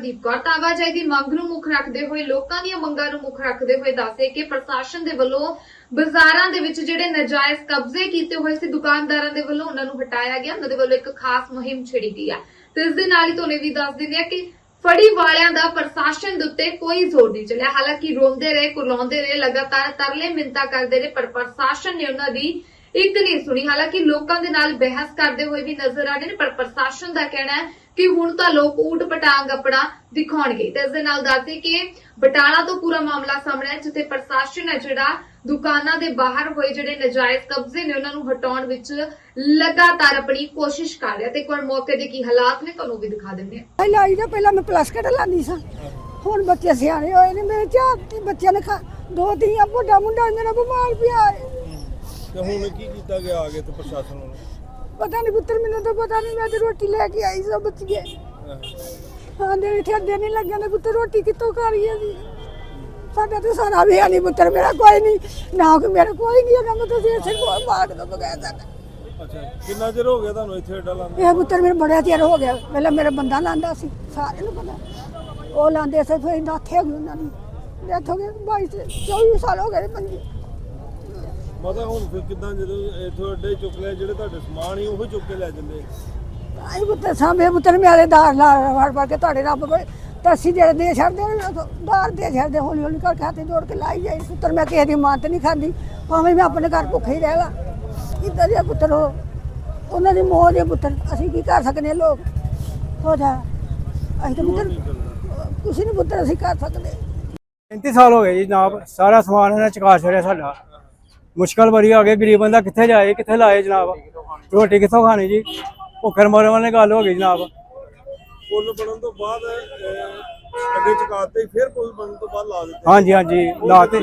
ਪ੍ਰਦੀਪ ਕੌਰ, ਤਾਂ ਆਵਾਜਾਈ ਦੀ ਮੰਗ ਨੂੰ ਮੁੱਖ ਰੱਖਦੇ ਹੋਏ ਲੋਕਾਂ ਦੀਆਂ ਮੰਗਾਂ ਨੂੰ ਮੁੱਖ ਰੱਖਦੇ ਹੋਏ ਦੱਸੇ ਕਿ ਪ੍ਰਸ਼ਾਸਨ ਦੇ ਵੱਲੋਂ ਬਾਜ਼ਾਰਾਂ ਦੇ ਵਿੱਚ ਜਿਹੜੇ ਨਜਾਇਜ਼ ਕਬਜ਼ੇ ਕੀਤੇ ਹੋਏ ਸੀ ਦੁਕਾਨਦਾਰਾਂ ਦੇ ਵੱਲੋਂ ਉਹਨਾਂ ਨੂੰ ਹਟਾਇਆ ਗਿਆ, ਉਹਨਾਂ ਦੇ ਵੱਲੋਂ ਇੱਕ ਖਾਸ ਮੁਹਿੰਮ ਛੇੜੀ ਗਈ ਹੈ ਤੇ ਇਸ ਦੇ ਨਾਲ ਹੀ ਤੁਹਾਨੂੰ ਵੀ ਦੱਸ ਦਿੰਦੇ ਆ ਕਿ ਫੜੀ ਵਾਲਿਆਂ ਦਾ ਪ੍ਰਸ਼ਾਸਨ ਦੇ ਉੱਤੇ ਕੋਈ ਜ਼ੋਰ ਨਹੀਂ ਚੱਲਿਆ। ਹਾਲਾਂਕਿ ਰੋਂਦੇ ਰਹੇ, ਕੁਰਲਾਉਂਦੇ ਰਹੇ, ਲਗਾਤਾਰ ਤਰਲੇ ਮਿੰਤਾ ਕਰਦੇ ਰਹੇ, ਪਰ ਪ੍ਰਸ਼ਾਸਨ ਨੇ ਉਹਨਾਂ ਦੀ ਇੱਕ ਨਹੀਂ ਸੁਣੀ। ਹਾਲਾਂਕਿ ਲੋਕਾਂ ਦੇ ਨਾਲ ਬਹਿਸ ਕਰਦੇ ਹੋਏ ਵੀ ਨਜ਼ਰ ਆ ਰਹੇ ਨੇ, ਪਰ ਪ੍ਰਸ਼ਾਸਨ ਦਾ ਕਹਿਣਾ ਹੈ ਕਿ ਹੁਣ ਤਾਂ ਲੋਕ ਊਟ ਪਟਾਂਗ ਆਪਣਾ ਦਿਖਾਉਣਗੇ। ਤੇ ਇਸ ਦੇ ਨਾਲ ਦੱਸਦੇ ਕਿ ਬਟਾਲਾ ਤੋਂ ਪੂਰਾ ਮਾਮਲਾ ਸਾਹਮਣੇ ਹੈ ਜਿੱਥੇ ਪ੍ਰਸ਼ਾਸਨ ਹੈ ਜਿਹੜਾ ਦੁਕਾਨਾਂ ਦੇ ਬਾਹਰ ਹੋਏ ਜਿਹੜੇ ਨਜਾਇਜ਼ ਕਬਜ਼ੇ ਨੇ ਉਹਨਾਂ ਨੂੰ ਹਟਾਉਣ ਵਿੱਚ ਲਗਾਤਾਰ ਆਪਣੀ ਕੋਸ਼ਿਸ਼ ਕਰ ਰਿਹਾ। ਤੇ ਵਾਰ ਮੌਕੇ ਦੇ ਕੀ ਹਾਲਾਤ ਨੇ ਤੁਹਾਨੂੰ ਵੀ ਦਿਖਾ ਦਿੰਦੇ ਹਾਂ। ਪਹਿਲਾਂ ਆਈ ਨਾ ਪਹਿਲਾਂ ਮੈਂ ਪਲੱਸ ਕੱਟ ਲਾਂਦੀ ਸਾਂ? ਹੁਣ ਬੱਚੇ ਸਿਆਣੇ ਹੋਏ ਨੇ ਮੇਰੇ ਤੀ ਬੱਚਿਆਂ ਨੇ ਖਾ ਦੋ ਧੀਆਂ ਵੱਡਾ ਮੁੰਡਾ ਮੇਰਾ ਬਿਮਾਰ ਪਿਆ ਹੈ। ਤੇ ਹੁਣ ਕੀ ਕੀਤਾ ਗਿਆ ਆਗੇ ਤੇ ਪ੍ਰਸ਼ਾਸਨ ਨੂੰ ਪਤਾ ਨਹੀਂ ਪੁੱਤਰ ਮੈਨੂੰ ਤਾਂ ਪਤਾ ਨਹੀਂ ਮੈਂ ਤੇ ਰੋਟੀ ਲੈ ਕੇ ਆਈ ਸਾਂ ਬੱਚੀਏ ਹਾਂ ਦੇ ਇੱਥੇ ਅੱਡੇ ਨਹੀਂ ਲੱਗਿਆ ਨੇ ਪੁੱਤਰ ਰੋਟੀ ਕਿੱਥੋਂ ਖਾਣੀ ਅਸੀਂ ਸਾਡਾ ਤੇ ਸਾਰਾ ਵੀ ਹੈ ਨਹੀਂ ਪੁੱਤਰ ਮੇਰਾ ਕੋਈ ਨਹੀਂ ਨਾ ਕੋਈ ਮੇਰਾ ਕੋਈ ਨਹੀਂ ਹੈਗਾ ਮੈਂ ਤਾਂ ਇਸੇ ਕੋਲ ਮਾਰ ਦੋ ਬਗੈਰ ਦਾ ਅੱਛਾ ਕਿੰਨਾ ਚਿਰ ਹੋ ਗਿਆ ਤੁਹਾਨੂੰ ਇੱਥੇ ਅੱਡਾ ਲਾਉਂਦੇ ਇਹ ਪੁੱਤਰ ਮੇਰੇ ਬੜਾ ਚਿਰ ਹੋ ਗਿਆ ਪਹਿਲਾਂ ਮੇਰਾ ਬੰਦਾ ਲਾਂਦਾ ਸੀ ਸਾਰਿਆਂ ਨੂੰ ਪਤਾ। ਉਹ ਲਾਂਦੇ ਸੀ ਫਿਰ ਨਾਥੇ ਹੋ ਗਈ ਉਹਨਾਂ ਦੀ। ਡੈਥ ਹੋ ਗਈ 22 24 ਸਾਲ ਹੋ ਗਏ ਪੰਜੀ। ਮਤਲਬ ਹੁਣ ਫਿਰ ਕਿਦਾਂ ਜਦੋਂ ਇੱਥੋਂ ਅੱਡੇ ਚੁੱਕ ਲਿਆ ਜਿਹੜੇ ਤੁਹਾਡੇ ਸਮਾਨ ਹੀ ਉਹ ਚੁੱਕ ਕੇ ਲੈ ਜਾਂਦੇ? ਆਈ ਪੁੱਤਰ ਸਾਹਮਣੇ ਪੁੱਤਰ ਮੇਰੇ ਦਾਰ ਲਾ ਵੜ ਵੜ ਕੇ ਤੁਹਾਡੇ ਰੱਬ ਕੋਲ ਤਾਂ ਅਸੀਂ ਜਿਹੜੇ ਦੇ ਛੱਡਦੇ ਨੇ ਦਾਰ ਦੇ ਛੱਡਦੇ ਹੌਲੀ ਹੌਲੀ ਕਰ ਖਾਤੇ ਜੋੜ ਕੇ ਲਾਈ ਜਾਈ। ਪੁੱਤਰ ਮੈਂ ਕਿਸੇ ਦੀ ਮਾਤ ਨਹੀਂ ਖਾਂਦੀ ਭਾਵੇਂ ਮੈਂ ਆਪਣੇ ਘਰ ਭੁੱਖੇ ਹੀ ਰਹਿ ਲਾ। ਇੱਦਾਂ ਦੇ ਪੁੱਤਰ ਉਹ? ਉਹਨਾਂ ਦੀ ਮੋਹ ਦੇ ਪੁੱਤਰ ਅਸੀਂ ਕੀ ਕਰ ਸਕਨੇ ਲੋਕ? ਹੋ ਜਾ। ਅਸੀਂ ਤਾਂ ਪੁੱਤਰ ਕੁਛ ਨਹੀਂ ਪੁੱਤਰ ਅਸੀਂ ਕਰ ਸਕਦੇ। 35 ਸਾਲ ਹੋ ਗਏ ਜੀ ਜਨਾਬ ਸਾਰਾ ਸਮਾਨ ਇਹਨਾਂ ਚਕਾ ਛੜਿਆ ਸਾਡਾ। ਮੁਸ਼ਕਲ ਬੜੀ ਆ ਗਈ ਗਰੀਬ ਬੰਦਾ ਕਿੱਥੇ ਜਾਏ ਕਿੱਥੇ ਲਾਏ ਜਨਾਬ? ਰੋਟੀ ਕਿੱਥੋਂ ਖਾਣੀ ਜੀ? ਭੁੱਖਰ ਮਰਨ ਵਾਲੀ ਗੱਲ ਹੋ ਗਈ ਜਨਾਬ। ਪੁੱਲ ਬਣਨ ਤੋਂ ਬਾਅਦ ਅੱਡੇ ਚੁਕਾਤੇ ਫਿਰ ਪੁੱਲ ਬਣਨ ਤੋਂ ਬਾਅਦ ਲਾ ਦਿੱਤੇ। ਹਾਂਜੀ ਹਾਂਜੀ ਲਾਤੇ।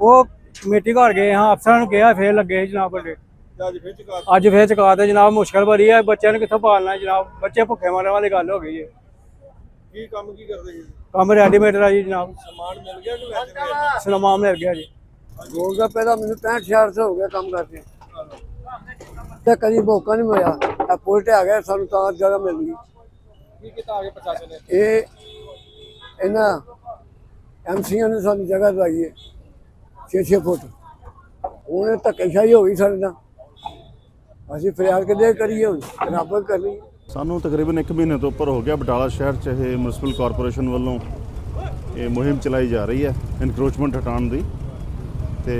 ਉਹ ਕਮੇਟੀ ਘਰ ਗਏ ਹਾਂ ਅਫਸਰਾਂ ਨੂੰ ਕਿਹਾ ਫੇਰ ਲੱਗੇ ਜਨਾਬ ਤੇ ਅੱਜ ਫਿਰ ਚੁਕਾਤੇ। ਅੱਜ ਫੇਰ ਚਕਾਤੇ ਜਨਾਬ ਮੁਸ਼ਕਲ ਬੜੀ ਹੈ ਬੱਚਿਆਂ ਨੂੰ ਕਿੱਥੋਂ ਪਾਲਣਾ ਜਨਾਬ? ਬੱਚੇ ਭੁੱਖੇ ਮਰਨ ਵਾਲੀ ਗੱਲ ਹੋ ਗਈ ਹੈ ਕੀ ਕੰਮ ਕੀ ਕਰਦੇ ਜੀ? ਕੰਮ ਰੈਡੀਮੇਡ ਆ ਜੀ ਜਨਾਬ। ਸਮਾਨ ਮਿਲ ਗਿਆ ਕਿ ਵੈਸੇ ਮਿਲ ਗਿਆ ਜੀ। ਗੋਲ ਦਾ ਪਹਿਲਾਂ ਮੈਨੂੰ 65 66 ਸਾਲ ਹੋ ਗਿਆ ਕੰਮ ਕਰਦੇ ਤੇ ਕਦੀ ਮੌਕਾ ਨਹੀਂ ਮਿਲਿਆ। ਆ ਪੁਲਟ ਆ ਗਿਆ ਸਾਨੂੰ ਤਾਂ ਜਗ੍ਹਾ ਮਿਲ ਗਈ। ਕੀ ਕੀਤਾ ਆਗੇ ਪ੍ਰਸ਼ਾਸਨ ਨੇ? ਇਹ ਇਹਨਾਂ ਐਮਸੀਆਂ ਨੇ ਸਾਨੂੰ ਜਗ੍ਹਾ ਦਵਾਈ ਹੈ 6-6 ਫੁੱਟ। ਹੁਣ ਇਹ ਧੱਕੇਸ਼ਾਹੀ ਹੋ ਗਈ ਸਾਡੇ ਨਾਲ। ਅਸੀਂ ਫਰਿਆਦ ਕਿਤੇ ਕਰੀਏ ਹੁਣ? ਰੱਬ ਕਰਨੀ ਸਾਨੂੰ ਤਕਰੀਬਨ 1 ਮਹੀਨੇ ਤੋਂ ਉੱਪਰ ਹੋ ਗਿਆ ਬਟਾਲਾ ਸ਼ਹਿਰ ਚ ਇਹ ਮਿਊਨਿਸਪਲ ਕਾਰਪੋਰੇਸ਼ਨ ਵੱਲੋਂ ਇਹ ਮੁਹਿੰਮ ਚਲਾਈ ਜਾ ਰਹੀ ਹੈ ਇਨਕਰੋਚਮੈਂਟ ਹਟਾਉਣ ਦੀ। ਤੇ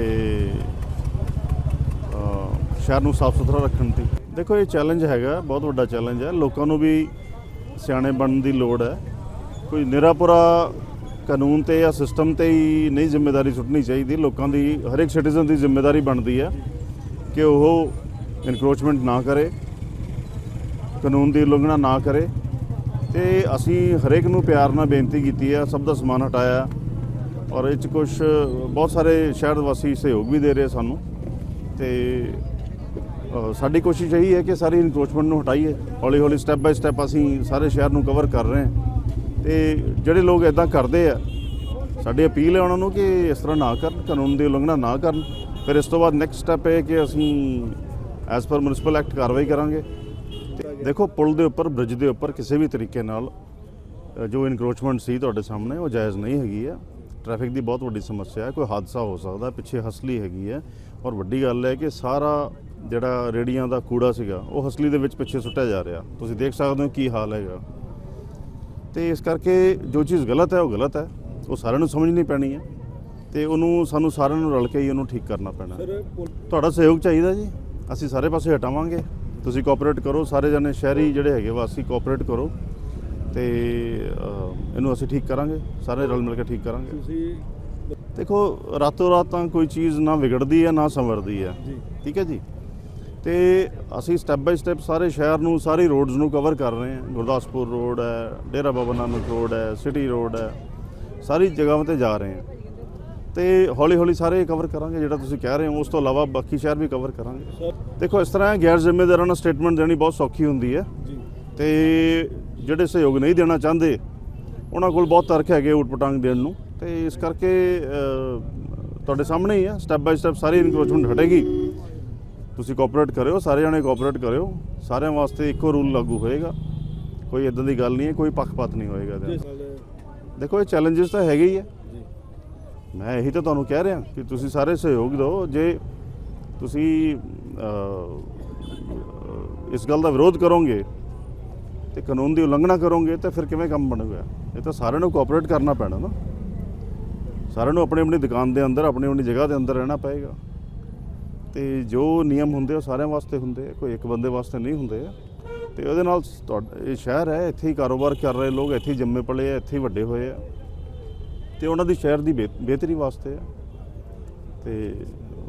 ਸ਼ਹਿਰ ਨੂੰ ਸਾਫ਼ ਸੁਥਰਾ ਰੱਖਣ ਦੀ। ਦੇਖੋ, ਇਹ ਚੈਲੰਜ ਹੈਗਾ, ਬਹੁਤ ਵੱਡਾ ਚੈਲੰਜ ਹੈ। ਲੋਕਾਂ ਨੂੰ ਵੀ ਸਿਆਣੇ ਬਣਨ ਦੀ ਲੋੜ ਹੈ। ਕੋਈ ਨਿਰਾਪੁਰਾ ਕਾਨੂੰਨ ਤੇ ਜਾਂ ਸਿਸਟਮ ਤੇ ਹੀ ਨਹੀਂ ਜ਼ਿੰਮੇਵਾਰੀ ਸੁੱਟਣੀ ਚਾਹੀਦੀ। ਲੋਕਾਂ ਦੀ ਹਰ ਇੱਕ ਸਿਟੀਜ਼ਨ ਦੀ ਜ਼ਿੰਮੇਵਾਰੀ ਬਣਦੀ ਹੈ ਕਿ ਉਹ ਇਨਕਰੋਚਮੈਂਟ ਨਾ ਕਰੇ, ਕਾਨੂੰਨ ਦੀ ਉਲੰਘਣਾ ਨਾ ਕਰੇ। ਤੇ ਅਸੀਂ ਹਰੇਕ ਨੂੰ ਪਿਆਰ ਨਾਲ ਬੇਨਤੀ ਕੀਤੀ ਹੈ, ਸਭ ਦਾ ਸਮਾਨ ਹਟਾਇਆ। ਔਰ ਇਹ ਚ ਕੁਝ ਬਹੁਤ ਸਾਰੇ ਸ਼ਹਿਰ ਵਾਸੀ ਸਹਿਯੋਗ ਵੀ ਦੇ ਰਹੇ ਸਾਨੂੰ ਤੇ ਸਾਡੀ ਕੋਸ਼ਿਸ਼ ਇਹੀ ਹੈ ਕਿ ਸਾਰੀ ਇਨਕਰੋਚਮੈਂਟ ਨੂੰ ਹਟਾਈਏ। ਹੌਲੀ ਹੌਲੀ ਸਟੈਪ ਬਾਈ ਸਟੈਪ ਅਸੀਂ ਸਾਰੇ ਸ਼ਹਿਰ ਨੂੰ ਕਵਰ ਕਰ ਰਹੇ ਹਾਂ। ਤੇ ਜਿਹੜੇ ਲੋਕ ਇਦਾਂ ਕਰਦੇ ਆ, ਸਾਡੀ ਅਪੀਲ ਹੈ ਉਹਨਾਂ ਨੂੰ ਕਿ ਇਸ ਤਰ੍ਹਾਂ ਨਾ ਕਰਨ, ਕਾਨੂੰਨ ਦੀ ਉਲੰਘਣਾ ਨਾ ਕਰਨ। ਫਿਰ ਇਸ ਤੋਂ ਬਾਅਦ ਨੈਕਸਟ ਸਟੈਪ ਇਹ ਹੈ ਕਿ ਅਸੀਂ ਐਜ਼ ਪਰ ਮਿਊਨਿਸਪਲ ਐਕਟ ਕਾਰਵਾਈ ਕਰਾਂਗੇ। ਤੇ ਦੇਖੋ, ਪੁਲ ਦੇ ਉੱਪਰ ਬ੍ਰਿਜ ਦੇ ਉੱਪਰ ਕਿਸੇ ਵੀ ਤਰੀਕੇ ਨਾਲ ਜੋ ਇਨਕਰੋਚਮੈਂਟ ਸੀ ਤੁਹਾਡੇ ਸਾਹਮਣੇ, ਉਹ ਜਾਇਜ਼ ਨਹੀਂ ਹੈਗੀ ਆ। ਟ੍ਰੈਫਿਕ ਦੀ ਬਹੁਤ ਵੱਡੀ ਸਮੱਸਿਆ ਹੈ ਕੋਈ ਹਾਦਸਾ ਹੋ ਸਕਦਾ ਪਿੱਛੇ ਹਸਲੀ ਹੈਗੀ ਹੈ। ਔਰ ਵੱਡੀ ਗੱਲ ਹੈ ਕਿ ਸਾਰਾ ਜਿਹੜਾ ਰੇੜੀਆਂ ਦਾ ਕੂੜਾ ਸੀਗਾ ਉਹ ਹਸਲੀ ਦੇ ਵਿੱਚ ਪਿੱਛੇ ਸੁੱਟਿਆ ਜਾ ਰਿਹਾ। ਤੁਸੀਂ ਦੇਖ ਸਕਦੇ ਹੋ ਕੀ ਹਾਲ ਹੈਗਾ। ਤੇ ਇਸ ਕਰਕੇ ਜੋ ਚੀਜ਼ ਗਲਤ ਹੈ ਉਹ ਗਲਤ ਹੈ। ਉਹ ਸਾਰਿਆਂ ਨੂੰ ਸਮਝਣੀ ਪੈਣੀ ਹੈ। ਤੇ ਉਹਨੂੰ ਸਾਨੂੰ ਸਾਰਿਆਂ ਨੂੰ ਰਲ ਕੇ ਹੀ ਉਹਨੂੰ ਠੀਕ ਕਰਨਾ ਪੈਣਾ। ਤੁਹਾਡਾ ਸਹਿਯੋਗ ਚਾਹੀਦਾ ਜੀ। ਅਸੀਂ ਸਾਰੇ ਪਾਸੇ ਹਟਾਵਾਂਗੇ। ਤੁਸੀਂ ਕੋਆਪਰੇਟ ਕਰੋ। ਸਾਰੇ ਜਣੇ ਸ਼ਹਿਰੀ ਜਿਹੜੇ ਹੈਗੇ ਵਾਸੀ ਕੋਆਪਰੇਟ ਕਰੋ। ਤੇ ਇਹਨੂੰ ਅਸੀਂ ਠੀਕ ਕਰਾਂਗੇ ਸਾਰੇ ਰਲ ਮਿਲ ਕੇ ਠੀਕ ਕਰਾਂਗੇ। ਤੁਸੀਂ ਦੇਖੋ ਰਾਤੋਂ ਰਾਤ ਤਾਂ ਕੋਈ ਚੀਜ਼ ਨਾ ਵਿਗੜਦੀ ਹੈ ਨਾ ਸੰਵਰਦੀ ਹੈ। ਜੀ। ਠੀਕ ਹੈ ਜੀ? ਤੇ ਅਸੀਂ ਸਟੈਪ ਬਾਈ ਸਟੈਪ ਸਾਰੇ ਸ਼ਹਿਰ ਨੂੰ ਸਾਰੀ ਰੋਡਸ ਨੂੰ ਕਵਰ ਕਰ ਰਹੇ ਹਾਂ। ਗੁਰਦਾਸਪੁਰ ਰੋਡ ਹੈ ਡੇਰਾ ਬਾਬਾ ਨਾਨਕ ਰੋਡ ਹੈ ਸਿਟੀ ਰੋਡ ਹੈ ਸਾਰੀ ਜਗ੍ਹਾਵਾਂ ਤੇ ਜਾ ਰਹੇ ਹਾਂ। ਤੇ ਹੌਲੀ ਹੌਲੀ ਸਾਰੇ ਕਵਰ ਕਰਾਂਗੇ ਜਿਹੜਾ ਤੁਸੀਂ ਕਹਿ ਰਹੇ ਹੋ ਉਸ ਤੋਂ ਇਲਾਵਾ ਬਾਕੀ ਸ਼ਹਿਰ ਵੀ ਕਵਰ ਕਰਾਂਗੇ। ਦੇਖੋ ਇਸ ਤਰ੍ਹਾਂ ਹੈ ਗੈਰ ਜ਼ਿੰਮੇਦਾਰਾਂ ਨੂੰ ਸਟੇਟਮੈਂਟ ਦੇਣੀ ਬਹੁਤ ਸੌਖੀ ਹੁੰਦੀ ਹੈ। ਜੀ। ਤੇ ਜਿਹੜੇ ਸਹਿਯੋਗ ਨਹੀਂ ਦੇਣਾ ਚਾਹੁੰਦੇ, ਉਹਨਾਂ ਕੋਲ ਬਹੁਤ ਤਰਕ ਹੈਗੇ ਊਟ ਦੇਣ ਨੂੰ। ਤੇ ਇਸ ਕਰਕੇ ਤੁਹਾਡੇ ਸਾਹਮਣੇ ਹੀ ਆ ਸਟੈਪ ਬਾਈ ਸਟੈਪ ਸਾਰੀ ਇਨਕਰੋਚਮੈਂਟ ਹਟੇਗੀ। ਤੁਸੀਂ ਕੋਆਪਰੇਟ ਕਰਿਓ, ਸਾਰੇ ਜਣੇ ਕੋਆਪਰੇਟ ਕਰਿਓ, ਸਾਰਿਆਂ ਵਾਸਤੇ ਇੱਕੋ ਰੂਲ ਲਾਗੂ ਹੋਏਗਾ। ਕੋਈ ਇਦਾਂ ਦੀ ਗੱਲ ਨਹੀਂ ਹੈ, ਕੋਈ ਪੱਖਪਾਤ ਨਹੀਂ ਹੋਏਗਾ ਇਹਦੇ ਦੇਖੋ, ਇਹ ਚੈਲੰਜਸ ਤਾਂ ਹੈਗੇ ਹੀ ਹੈ ਮੈਂ ਇਹੀ ਤਾਂ ਤੁਹਾਨੂੰ ਕਹਿ ਰਿਹਾ ਕਿ ਤੁਸੀਂ ਸਾਰੇ ਸਹਿਯੋਗ ਦਿਓ। ਜੇ ਤੁਸੀਂ ਇਸ ਗੱਲ ਦਾ ਵਿਰੋਧ ਕਰੋਗੇ ਤੇ ਕਾਨੂੰਨ ਦੀ ਉਲੰਘਣਾ ਕਰੋਗੇ ਤਾਂ ਫਿਰ ਕਿਵੇਂ ਕੰਮ ਬਣੂਗਾ? ਇਹ ਤਾਂ ਸਾਰਿਆਂ ਨੂੰ ਕੋਆਪਰੇਟ ਕਰਨਾ ਪੈਣਾ ਨਾ। ਸਾਰਿਆਂ ਨੂੰ ਆਪਣੀ ਆਪਣੀ ਦੁਕਾਨ ਦੇ ਅੰਦਰ, ਆਪਣੀ ਆਪਣੀ ਜਗ੍ਹਾ ਦੇ ਅੰਦਰ ਰਹਿਣਾ ਪਏਗਾ। ਤੇ ਜੋ ਨਿਯਮ ਹੁੰਦੇ ਉਹ ਸਾਰਿਆਂ ਵਾਸਤੇ ਹੁੰਦੇ ਕੋਈ ਇੱਕ ਬੰਦੇ ਵਾਸਤੇ ਨਹੀਂ ਹੁੰਦੇ ਆ। ਤੇ ਉਹਦੇ ਨਾਲ ਤੁਹਾਡਾ, ਇਹ ਸ਼ਹਿਰ ਹੈ, ਇੱਥੇ ਹੀ ਕਾਰੋਬਾਰ ਕਰ ਰਹੇ ਲੋਕ, ਇੱਥੇ ਹੀ ਜੰਮੇ ਪਲੇ ਆ, ਇੱਥੇ ਹੀ ਵੱਡੇ ਹੋਏ ਆ। ਤੇ ਉਹਨਾਂ ਦੀ ਸ਼ਹਿਰ ਦੀ ਬਿਹ- ਬਿਹਤਰੀ ਵਾਸਤੇ ਆ। ਤੇ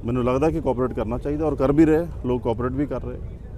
ਮੈਨੂੰ ਲੱਗਦਾ ਕਿ ਕੋਆਪਰੇਟ ਕਰਨਾ ਚਾਹੀਦਾ ਔਰ ਕਰ ਵੀ ਰਹੇ, ਲੋਕ ਕੋਆਪਰੇਟ ਵੀ ਕਰ ਰਹੇ।